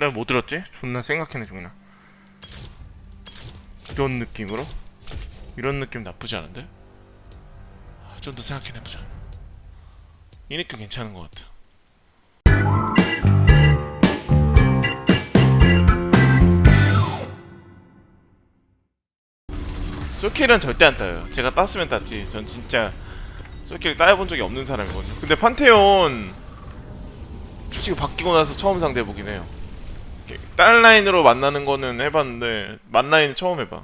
그다음에 뭐 들었지? 존나 생각해내 종이나. 이런 느낌으로? 이런 느낌 나쁘지 않은데? 아, 좀더 생각해내보자. 이 느낌 괜찮은 것 같아. 솔킬은 절대 안 따요. 제가 땄으면 땄지. 전 진짜 솔킬 따여본 적이 없는 사람이거든요. 근데 판테온 솔직히 바뀌고 나서 처음 상대해보긴 해요 딸 라인으로 만나는 거는 해봤는데 만 라인은 처음 해봐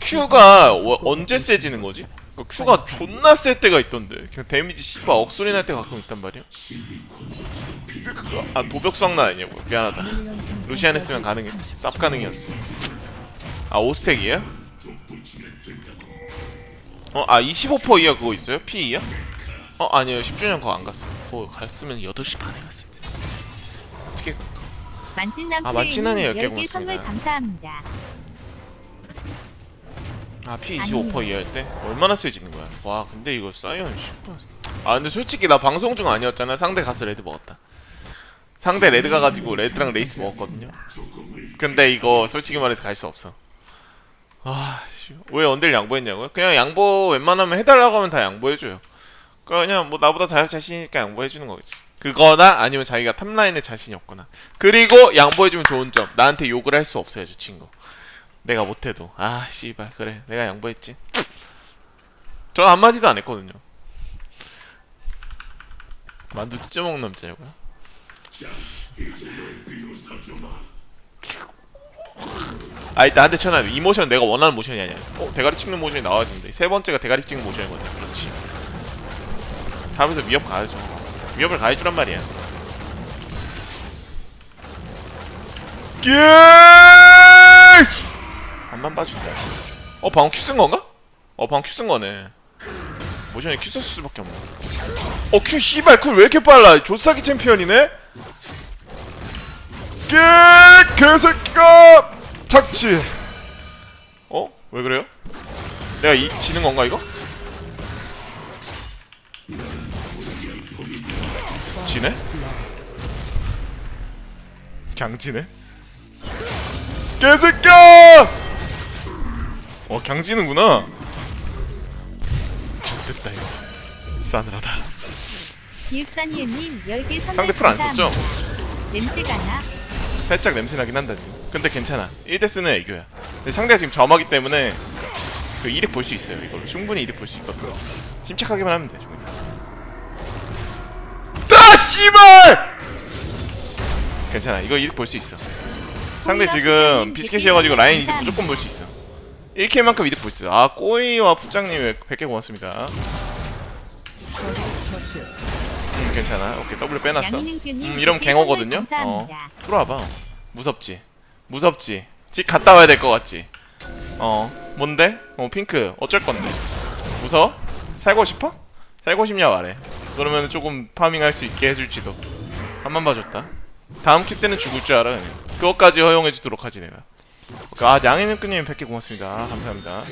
Q가 어- 언제 세지는 거지? 그 Q가 존나 셀 때가 있던데 그냥 데미지 씨발 억소리 날 때가 가끔 있단 말이야 아 도벽수학나 아니냐고 미안하다 루시안 했으면 가능했어 쌉 가능이었어 아 5스택이에요? 어? 아 25% 이하 그거 있어요? P 이하? 어 아니요 10주년 그거 안 갔어 그거 갔으면 8시 반에 갔어요 만찢남 아, 만찢남이 열개 10개 선물 고맙습니다. 감사합니다. 아 P 25% 이하일 때? 얼마나 세지는 거야? 와 근데 이거 사이언 10%. 아 근데 솔직히 나 방송 중 아니었잖아 상대 가서 레드 먹었다 상대 레드 가가지고 레드랑 레이스 먹었거든요 근데 이거 솔직히 말해서 갈 수 없어 아왜 언딜 양보했냐고요? 그냥 양보 웬만하면 해달라고 하면 다 양보해줘요 그냥 뭐 나보다 잘 자신이니까 양보해주는 거겠지 그거나 아니면 자기가 탑라인에 자신이 없거나. 그리고 양보해주면 좋은 점. 나한테 욕을 할 수 없어요 저 친구. 내가 못해도. 아 씨발 그래. 내가 양보했지. 전 한마디도 안 했거든요. 만두 찢어 먹는 남자냐고요? 아이 나한테 쳐놔 이 모션 내가 원하는 모션이 아니야. 어 대가리 찍는 모션이 나와야 되는데. 세 번째가 대가리 찍는 모션이거든 그렇지. 하면서 위협 가야죠 위협을 가해주란 말이야 예! 안만 봐준다 어 방금 큐 쓴 건가? 어 방금 큐 쓴 거네 모션이 큐 썼을 수밖에 없네 어큐 씨발 쿨왜 이렇게 빨라 조사기 챔피언이네 깨 개새끼가 착지 어? 왜 그래요? 내가 이, 지는 건가 이거? 지네? 강지네? 개새끼야! 어 강지는구나 됐다 이거 싸늘하다 기육산이님 10개 선물 상대 풀안 썼죠? 냄새가 나. 살짝 냄새나긴 한다 지금 근데 괜찮아 1대스는 애교야 근데 상대가 지금 점하기 때문에 그 이득 볼 수 있어요 이걸로 충분히 이득 볼 수 있거든 침착하게만 하면 돼 충분히 아 씨발! 괜찮아. 이거 이득 볼 수 있어. 상대 지금 비스켓이어가지고 라인 이득 무조건 볼 수 있어. 1킬만큼 이득 볼 수 있어. 아 꼬이와 부장님 100개 고맙습니다. 음 괜찮아. 오케이 W 빼놨어. 음, 이러면 100개 갱어거든요? 감사합니다. 들어와봐. 무섭지. 무섭지. 집 갔다 와야 될 것 같지. 어 뭔데? 어 핑크. 어쩔 건데? 무서워? 살고 싶어? 살고 싶냐 말해 그러면 조금 파밍 할 수 있게 해줄지도 한 번 봐줬다. 다음 큐 때는 죽을 줄 알아 그냥. 그것까지 허용해 주도록 하지 내가. 아 양해는 끄님 100개 고맙습니다. 아, 감사합니다.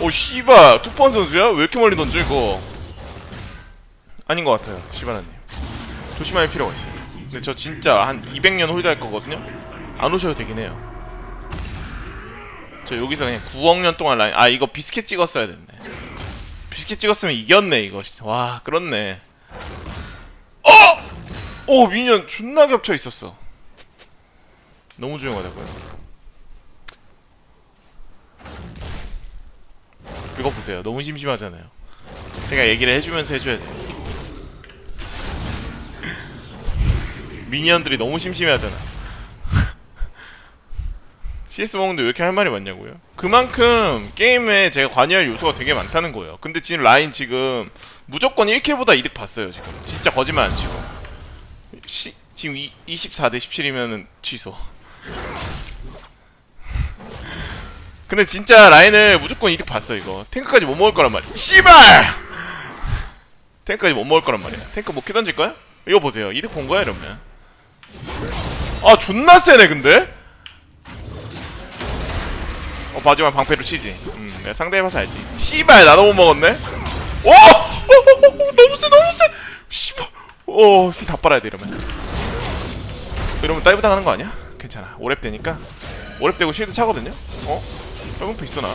오 씨발. 투펀 선수야? 왜 이렇게 멀리 던져 이거? 아닌 것 같아요 시바라님. 조심할 필요가 있어요. 근데 저 진짜 한 200년 홀드 할 거거든요? 안 오셔도 되긴 해요. 저 여기서 그냥 9억 년 동안 라인 아 이거 비스켓 찍었어야 됐네. 비스켓 찍었으면 이겼네 이거. 진짜 와 그렇네. 어! 오 미니언 존나 겹쳐 있었어. 너무 조용하다고요. 이거 보세요. 너무 심심하잖아요. 제가 얘기를 해주면서 해줘야 돼요. 미니언들이 너무 심심해하잖아. CS 먹는데 왜 이렇게 할 말이 많냐고요? 그만큼 게임에 제가 관여할 요소가 되게 많다는 거예요. 근데 지금 라인 지금 무조건 1킬보다 이득 봤어요 지금. 진짜 거짓말 안 치고. 시, 지금 이, 24대 17이면은 취소. 근데 진짜 라인을 무조건 이득 봤어 이거. 탱크까지 못 먹을 거란 말이야. 씨발! 탱크까지 못 먹을 거란 말이야. 탱크 뭐큐 던질 거야? 이거 보세요. 이득 본 거야 이러면. 아 존나 세네 근데? 어 마지막 방패로 치지. 음, 내가 상대 해봐서 알지. 씨발 나도 못 먹었네. 오! 너무 세, 너무 세. 씨발. 오, 피다 빨아야 돼 이러면. 이러면 다이브 당하는 거 아니야? 괜찮아. 오랩 되니까. 오랩 되고 쉴드 차거든요. 어? 점프 있어 나.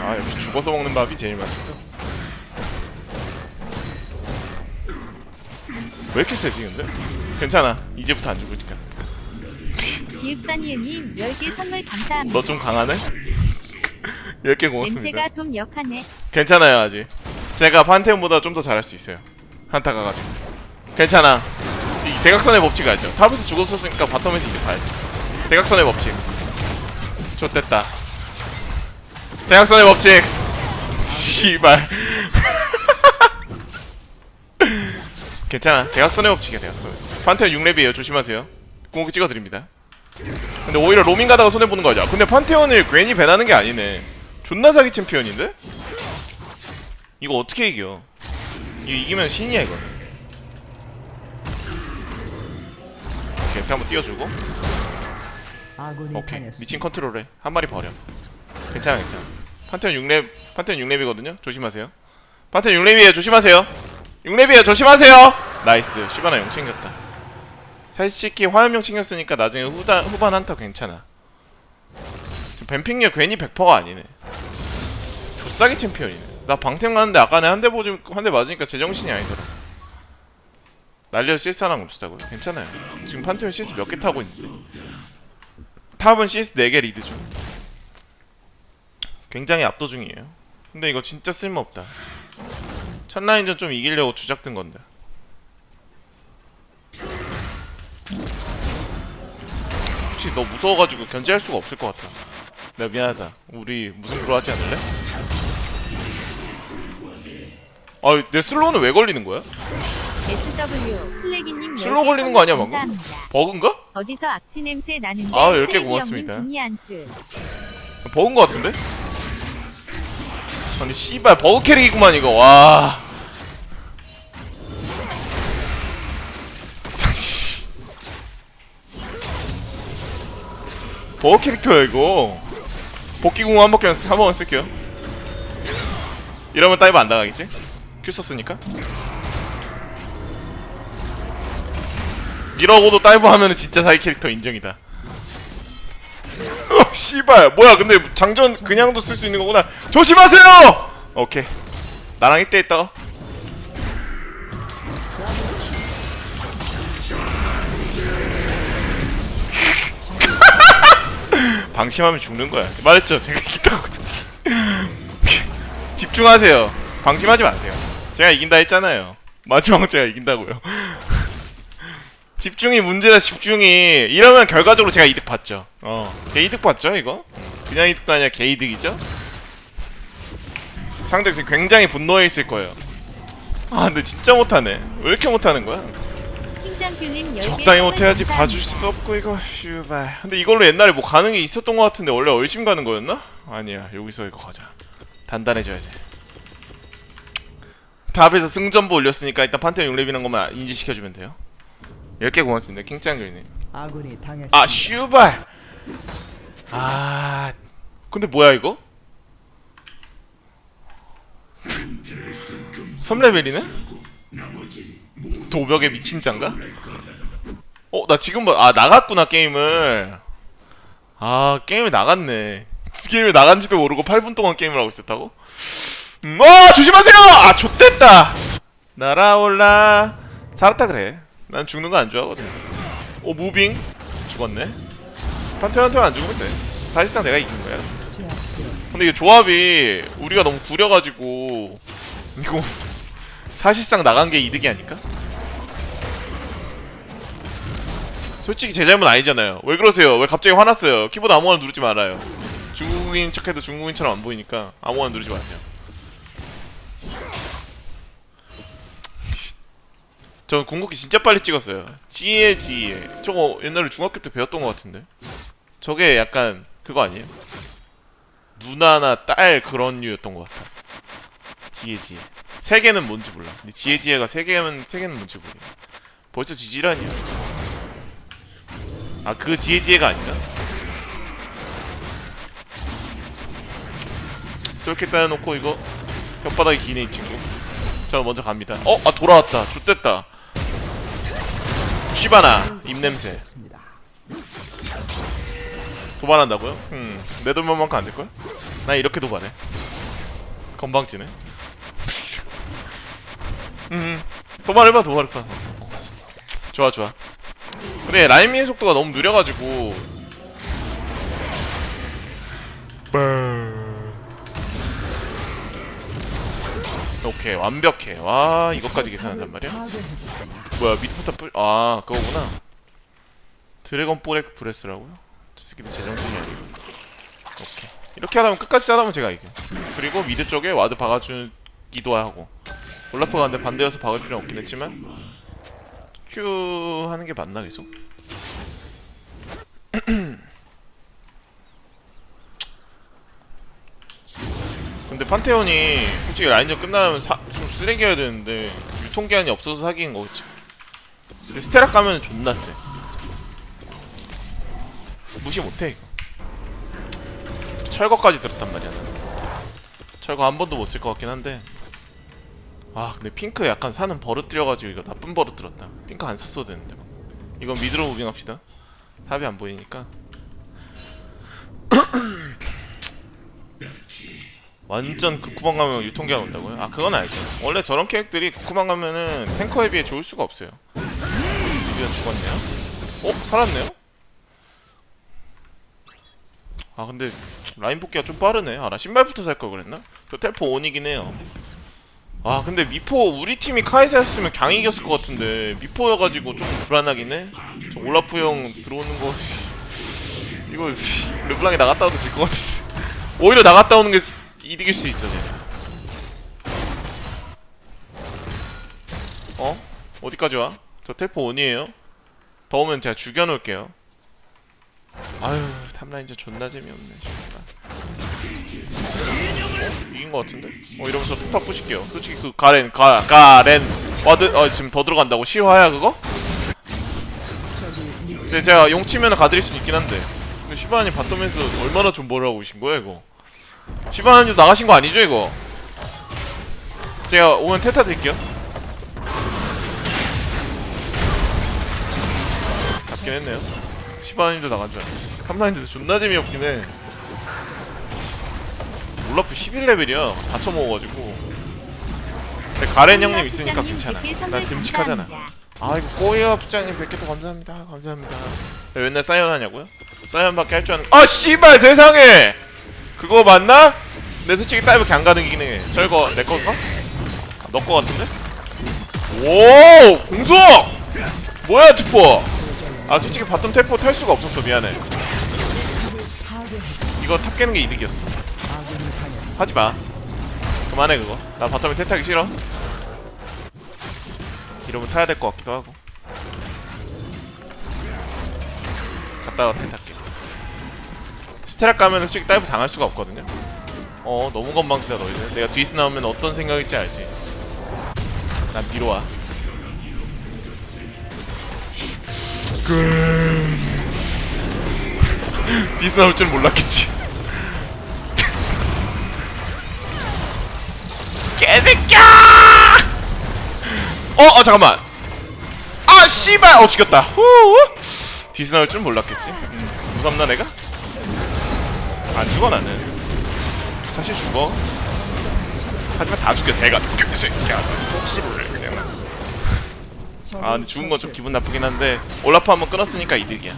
아 역시 죽어서 먹는 밥이 제일 맛있어. 왜 이렇게 세지 근데? 괜찮아. 이제부터 안 죽으니까. 기육산이님 10개 선물 감사합니다. 너 좀 강하네? 10개 고맙습니다. 냄새가 좀 역하네. 괜찮아요 아직 제가 판테온보다 좀 더 잘할 수 있어요 한타 가가지고 괜찮아 이 대각선의 법칙 알죠? 탑에서 죽었었으니까 바텀에서 이제 봐야지 대각선의 법칙 좋됐다 대각선의 법칙 씨발 괜찮아. 대각선의 법칙이야 대각선 판테온 6렙이에요. 조심하세요. 궁극기 찍어드립니다. 근데 오히려 로밍 가다가 손해보는 거 아니야? 근데 판테온을 괜히 배나는 게 아니네. 존나 사기 챔피언인데? 이거 어떻게 이겨? 이거 이기면 신이야 이거. 오케이 이렇게 한번 띄워주고. 오케이. 미친 컨트롤해 한 마리 버려. 괜찮아 괜찮아. 판테온 6렙 판테온 6렙이거든요? 조심하세요. 판테온 6렙이에요. 조심하세요 6렙이에요. 조심하세요. 나이스. 시바나 용 챙겼다. 솔직히 화염용 챙겼으니까 나중에 후단, 후반 한타 괜찮아. 지금 뱀핑력 괜히 100%가 아니네. 조싸기 챔피언이네. 나 방템 가는데 아까 내한대 보지 한대 맞으니까 제정신이 아니더라. 날려 CS 하나 없었다고요? 괜찮아요. 지금 판테온 CS 몇 개 타고 있는데. 탑은 CS 4개 리드 중. 굉장히 압도 중이에요. 근데 이거 진짜 쓸모없다 첫 라인전 좀 이기려고 주작 든 건데 혹시 너 무서워가지고 견제할 수가 없을 것 같아 내가 미안하다 우리 무슨 프로 하지 않을래? 아 내 슬로우는 왜 걸리는 거야? SW 플래기님 슬로우 10개 걸리는 거 아니야, 방금? 감사합니다. 버그인가? 어디서 악취 냄새 나는데 아, 10개 쓰레기 고맙습니다. 없는 분이 한 줄. 버그인 것 같은데? 아니 씨발 버그 캐릭이구만 이거 와 버그 캐릭터야 이거. 복귀궁 한 번만 한 번만 쓸게요. 이러면 다이브 안 당하겠지? 큐 썼으니까. 이러고도 다이브 하면은 진짜 사기 캐릭터 인정이다. 어, 씨발. 뭐야 근데 장전 그냥도 쓸 수 있는 거구나. 조심하세요! 오케이. 나랑 1대 있다 방심하면 죽는 거야. 말했죠? 제가 이긴다고. 집중하세요. 방심하지 마세요. 제가 이긴다 했잖아요. 마지막 제가 이긴다고요. 집중이 문제다 집중이. 이러면 결과적으로 제가 이득 봤죠. 어. 개이득 봤죠 이거? 그냥 이득도 아니라 개이득이죠? 상대 지금 굉장히 분노해 있을 거예요. 아 근데 진짜 못하네. 왜 이렇게 못하는 거야? 킹장귤님 10개 적당히 못해야지. 봐줄 수도 없고 이거 슈발 근데 이걸로 옛날에 뭐 가는 게 있었던 것 같은데 원래 얼심 가는 거였나? 아니야 여기서 이거 가자 단단해져야지 탑에서 승전보 올렸으니까 일단 판테온 6렙이란 것만 인지시켜주면 돼요 10개 고맙습니다 킹짱교님. 아 슈발 아 근데 뭐야 이거 3레벨이네? 도벽에 미친 짱가? 어 나 지금 뭐, 아 나갔구나 게임을 아 게임에 나갔네 게임에 나간지도 모르고 8분 동안 게임을 하고 있었다고? 음, 어 조심하세요! 아 좆됐다 날아올라 살았다 그래 난 죽는 거 안 좋아하거든 오 무빙 죽었네 판테한테 안돼 사실상 내가 이긴 거야. 근데 이게 조합이 우리가 너무 구려가지고 이거 사실상 나간 게 이득이 아닐까? 솔직히 제 잘못 아니잖아요 왜 그러세요? 왜 갑자기 화났어요? 키보드 아무거나 누르지 말아요 중국인 척해도 중국인처럼 안 보이니까 아무거나 누르지 마세요 전 궁극기 진짜 빨리 찍었어요 지혜 지혜 저거 옛날에 중학교 때 배웠던 것 같은데 저게 약간 그거 아니에요? 누나나 딸 그런 류였던 것 같아. 지혜 지혜. 세 개는 뭔지 몰라. 근데 지혜 지혜가 세 개면 세 개는 뭔지 모르. 벌써 지지란이야. 아 그 지혜 지혜가 아니다. 쏠게 따놓고 이거 혓바닥이 기네 이 친구. 저 먼저 갑니다 어? 아 돌아왔다 좋됐다 쉬바나 입냄새. 도발한다고요? 음 내 돈만큼 안 될걸? 나 이렇게 도발해 건방지네 음 도발해봐 도발해봐 어. 좋아 좋아 근데 라인미의 속도가 너무 느려가지고. 오케이 완벽해. 와 이것까지 계산한단 말이야? 뭐야 미드포탑 뿌... 아 그거구나. 드래곤 볼액 브레스라고요? 저 새끼들 제정신이 아니고. 오케이. 이렇게 하다 보면 끝까지 싸다면 제가 이겨. 그리고 미드 쪽에 와드 박아주기도 하고. 올라프가 근데 반대여서 박을 필요는 없긴 했지만 큐 하는 게 맞나 계속? 근데 판테온이 솔직히 라인전 끝나면 사, 좀 쓰레기여야 되는데 유통기한이 없어서 사기인 거겠지 근데 스테락 가면 존나 세 무시 못해 이거 철거까지 들었단 말이야. 철거 한 번도 못 쓸 것 같긴 한데 아 근데 핑크 약간 사는 버릇 들여가지고 이거 나쁜 버릇 들었다 핑크 안 썼어도 되는데 막. 이건 미드로 무빙합시다 탑이 안 보이니까 완전 극구방 가면 유통기한 온다고요? 아 그건 알죠 원래 저런 캐릭들이 극구방 가면은 탱커에 비해 좋을 수가 없어요 미드가 죽었네요? 어? 살았네요? 아 근데 라인 복귀가 좀 빠르네 아 나 신발부터 살 걸 그랬나? 저 텔포 온이긴 해요 아 근데 미포 우리 팀이 카이사였으면 강 이겼을 것 같은데 미포여가지고 좀 불안하긴 해 저 올라프 형 들어오는 거 이거 르블랑이 나갔다 와도 질 것 같은데 오히려 나갔다 오는 게 이득일 수 있어 쟤. 어? 어디까지 와? 저 텔포 온이에요 더 오면 제가 죽여놓을게요 아유 탑라인전 존나 재미없네 진짜 어? 이긴 것 같은데? 어 이러면서 톱탑 부실게요. 솔직히 그 가렌 가 가렌 와드 어 지금 더 들어간다고? 실화야 그거? 근데 제가 용 치면은 가드릴 수 있긴 한데. 시바니 바텀에서 얼마나 좀 뭐라고 오신 거야 이거? 시바니 나가신 거 아니죠 이거? 제가 오면 테타 드릴게요. 잡긴 했네요. 시바니도 나간 줄 알았네. 탑라인드도 존나 재미없긴 해 올라프 11레벨이야 다 처먹어가지고 근데 가렌 형님 있으니까 괜찮아 난 듬직하잖아 아 이거 꼬이어 부장님 100개 또 감사합니다 감사합니다 왜 맨날 사이언 하냐고요? 사이언밖에 할 줄 아는 아 씨발 세상에 그거 맞나? 근데 솔직히 다이브 그냥 안 가능이긴 해 저거 내 건가? 아, 너거 같은데? 오 공속! 뭐야 트포 아 솔직히 바텀 테포 탈 수가 없었어 미안해. 이거 탑 깨는 게 이득이었어. 하지마. 그만해 그거. 나 바텀에 텔 타기 싫어. 이러면 타야 될 것 같기도 하고. 갔다가 텔 탈게. 스테락 가면 솔직히 다이브 당할 수가 없거든요. 어 너무 건방지다 너희들. 내가 뒤에서 나오면 어떤 생각일지 알지? 난 뒤로 와. 뒤에서 나올 줄 몰랐겠지 개새끼야! 어, 어 잠깐만. 아 씨발, 어 죽였다. 후. 뒤에서 나올 줄 몰랐겠지. 음, 무섭나 내가? 안 죽어 나는. 사실 죽어. 하지만 다 죽여 내가 개새끼야. 혹시 몰래 그냥. 아 근데 죽은 건 좀 기분 나쁘긴 한데 올라프 한번 끊었으니까 이득이야.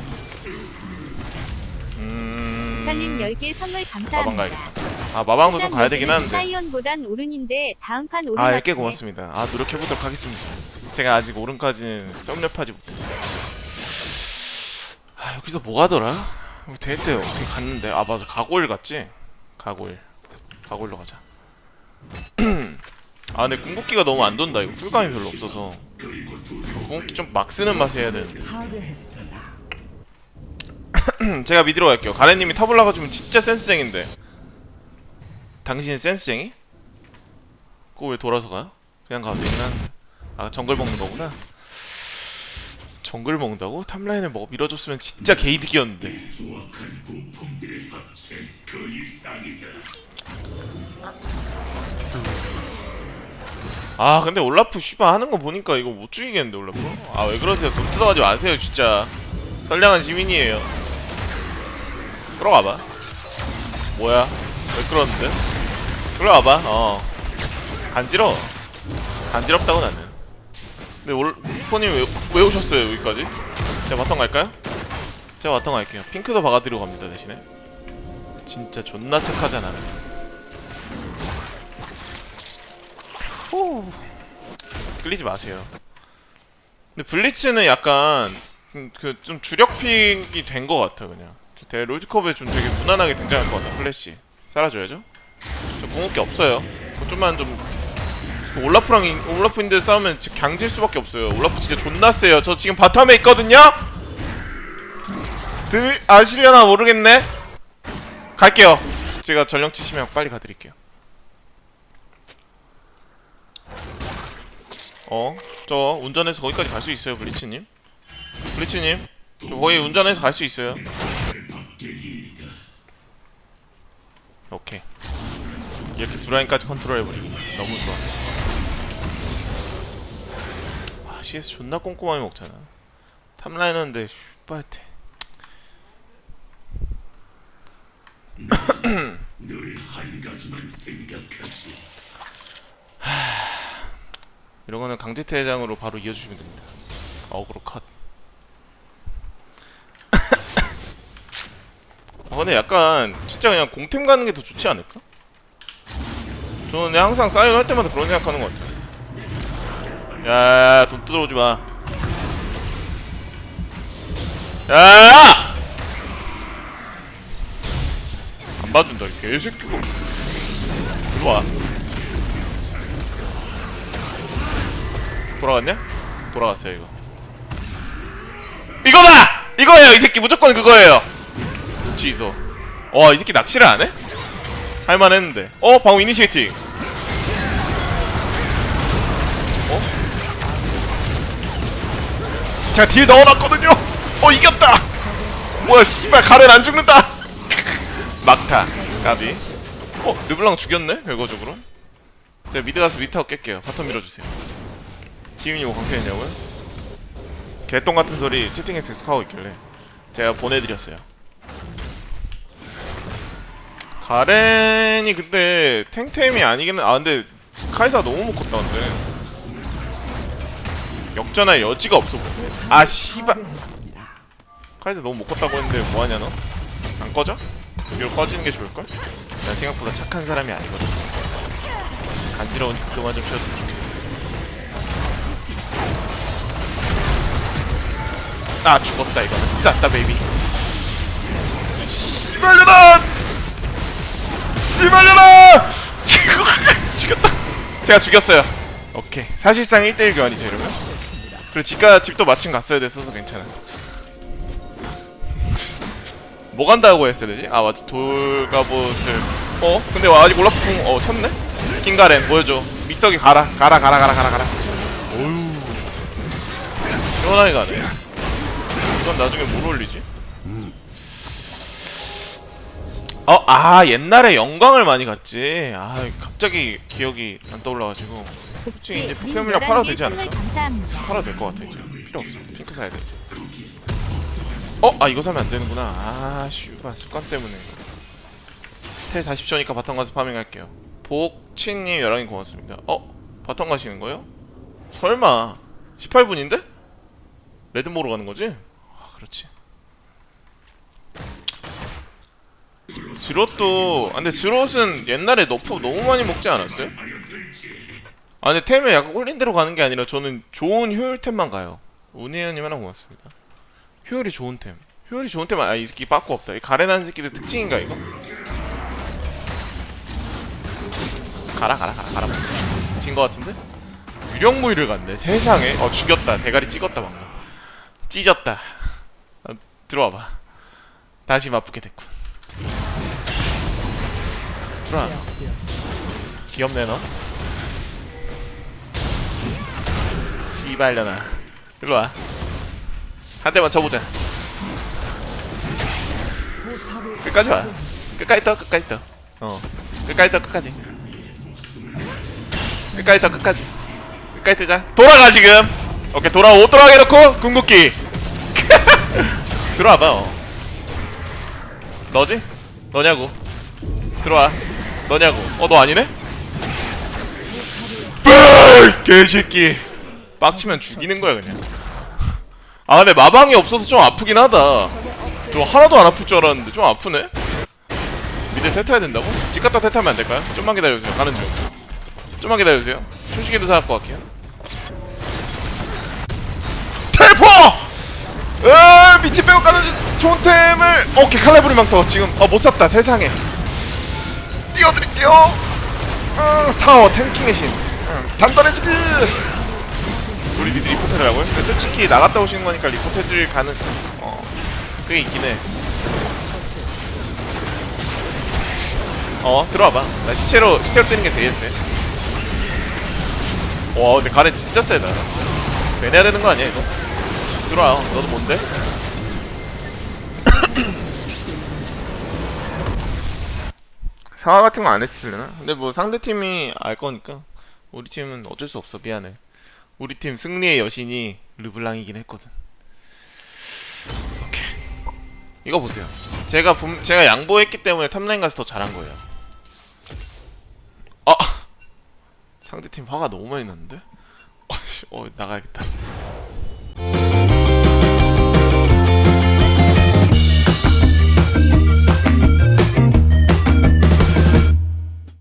음. 살림 10개 선물 감사합니다. 가야겠다. 아 마방도 좀 가야 되긴 하는데. 사이언보단 오른인데 다음 판 오른 아, 같네. 10개 고맙습니다. 아, 노력해보도록 하겠습니다. 제가 아직 오른까지는 썸랩하지 못해서. 아, 여기서 뭐 하더라? 여기 대회 때 어떻게 갔는데? 아, 맞아. 가고일 갔지? 가고일. 가고일로 가자. 아, 근데 궁극기가 너무 안 돈다. 이거 쿨감이 별로 없어서. 궁극기 좀 막 쓰는 맛에 해야 되는데. 제가 미드로 갈게요. 가래님이 탑 올라가주면 진짜 센스쟁인데. 당신 센스쟁이? 그거 왜 돌아서 가? 그냥 가도 하는데. 아 정글 먹는 거구나. 정글 먹는다고? 탑라인을 먹어 밀어줬으면 진짜 개이득이었는데. 아 근데 올라프 씨발 하는 거 보니까 이거 못 죽이겠는데 올라프 아 왜 그러세요 돈 뜯어가지 마세요 진짜 선량한 시민이에요 끌어가봐 뭐야 왜 끌었는데 끌어와봐. 어. 간지러워. 간지럽다고 나는. 근데 올 푸님 왜, 왜 오셨어요 여기까지? 제가 바텀 갈까요? 제가 바텀 갈게요. 핑크도 박아드리고 갑니다 대신에. 진짜 존나 착하잖아. 호 끌리지 마세요. 근데 블리츠는 약간 그 좀 주력픽이 된 것 같아 그냥. 대 롤드컵에 좀 되게 무난하게 등장할 것 같아 플래시. 살아줘야죠 저 궁극기 없어요 좀만 좀 올라프랑 인- 올라프인데 싸우면 강질 수밖에 없어요. 올라프 진짜 존나 세요. 저 지금 바텀에 있거든요. 들 아시려나 모르겠네. 갈게요. 제가 전령 치시면 빨리 가드릴게요. 어, 저 운전해서 거기까지 갈 수 있어요, 블리츠님. 블리츠님, 저 거기 운전해서 갈 수 있어요. 오케이. 이렇게 두 라인까지 컨트롤해버리고 너무 좋아. 아, CS 존나 꼼꼼하게 먹잖아. 탑라이너인데 슈퍼할때 이런 거는 강제퇴장으로 바로 이어주시면 됩니다. 어그로 컷. 아 근데 약간 진짜 그냥 공템 가는 게 더 좋지 않을까? 저는 그냥 항상 사이언 할 때마다 그런 생각하는 것 같아요. 야, 돈 뜯어오지 마. 야! 안 봐준다, 이 개새끼가. 이리 와. 돌아갔냐? 돌아갔어요, 이거. 이거다! 이거예요, 이 새끼. 무조건 그거예요. 취소. 와, 이 새끼 낚시를 안 해? 할만했는데. 어, 방금 이니시에이팅. 어? 제가 딜 넣어놨거든요. 어, 이겼다. 뭐야, 씨발 가렌 안 죽는다. 막타, 까비. 어, 르블랑 죽였네, 결과적으로. 제가 미드 가서 미타워 깰게요. 바텀 밀어주세요. 지민이 뭐 강퇴했냐고요? 개똥 같은 소리 채팅에서 계속 하고 있길래 제가 보내드렸어요. 가렌이 근데 탱템이 아니긴 아 근데 카이사 너무 못 컸다 근데 역전할 여지가 없어 보이네 아 씨발. 카이사 너무 못 컸다고 했는데 뭐하냐 너? 안 꺼져? 이거 꺼지는 게 좋을걸? 난 생각보다 착한 사람이 아니거든 간지러운 그만 좀 피웠으면 좋겠어 아 죽었다 이거는 쌌다 베이비 씨발려라 씨발려라! 죽였다. 제가 죽였어요. 오케이. 사실상 1대1 교환이죠 이러면? 그리고 집가 집도 마침 갔어야 됐어서 괜찮아 뭐 간다고 했어야 되지? 아 맞아. 돌가봇을. 어? 근데 와 아직 올라프풍 어 쳤네? 킹가렌 보여줘. 믹서기 가라. 가라 가라 가라 가라 가라. 어휴. 시원하게 가네. 이건 나중에 뭘 올리지? 어, 아 옛날에 영광을 많이 갔지. 아 갑자기 기억이 안 떠올라가지고 솔직히 이제 님 포켓몬이랑 팔아도 11개 되지 않을까? 팔아도 될 것 같아 이제 필요 없어. 핑크 사야 돼. 어, 아 이거 사면 안 되는구나. 아 슈바 습관 때문에. 텔 40초니까 바텀 가서 파밍할게요. 복치님 열랑이 고맙습니다. 어, 바텀 가시는 거요? 설마 18분인데? 레드모로 가는 거지? 아, 그렇지. 지롯도 아 근데 지롯은 옛날에 너프 너무 많이 먹지 않았어요? 아 근데 템에 약간 꼴린 대로 가는 게 아니라 저는 좋은 효율템만 가요. 운혜연님 하나 고맙습니다. 효율이 좋은 템. 효율이 좋은 템 아이 새끼 빠꾸 없다. 이 가래난 새끼들 특징인가 이거? 가라 가라 가라 가라. 진거 같은데? 유령무이를 갔네. 세상에. 어 죽였다. 대가리 찍었다 방금. 찢었다. 어, 들어와봐. 다시 맛보게 됐군 들어와 되었습니다. 귀엽네 너. 씨발려나 일로와. 한 대만 쳐보자. 끝까지 와. 끝까지 떠 끝까지 떠어. 끝까지 떠 끝까지. 끝까지 떠 끝까지. 가까이 뜨자. 돌아가 지금. 오케이 돌아오. 돌아가게 놓고 궁극기. 들어와봐 어. 너지? 너냐고. 들어와 너냐고. 어 너 아니네? 뿔! 개새끼. 빡치면 죽이는 거야 그냥. 아 근데 마방이 없어서 좀 아프긴 하다. 좀 하나도 안 아플 줄 알았는데 좀 아프네? 미드 탈타야 된다고? 집 갔다 탈타면 안 될까요? 좀만 기다려주세요 가는 중. 좀만 기다려주세요. 초식에도 사갖고 갈게요. 텔포! 으 미친 빼고 가는 중- 좋은 템을. 오케이 칼라브리 망토. 지금 어 못 샀다 세상에 띄워드릴게요 어, 타워 탱킹의 신 응, 단단해지기 우리 니들 리포트라고요? 근데 솔직히 나갔다 오시는 거니까 리포트 해줄 가능 어 그게 있긴 해 어, 들어와봐. 나 시체로, 시체로 뜨는 게 제일 세. 와, 근데 가렌 진짜 세다. 매내야 되는 거 아니야, 이거? 들어와. 너도 뭔데? 상황 같은 거 안 했을려나? 근데 뭐 상대 팀이 알 거니까. 우리 팀은 어쩔 수 없어. 미안해. 우리 팀 승리의 여신이 르블랑이긴 했거든. 오케이. 이거 보세요. 제가 분, 제가 양보했기 때문에 탑라인 가서 더 잘한 거예요. 아 상대 팀 화가 너무 많이 났는데? 어 나가야겠다.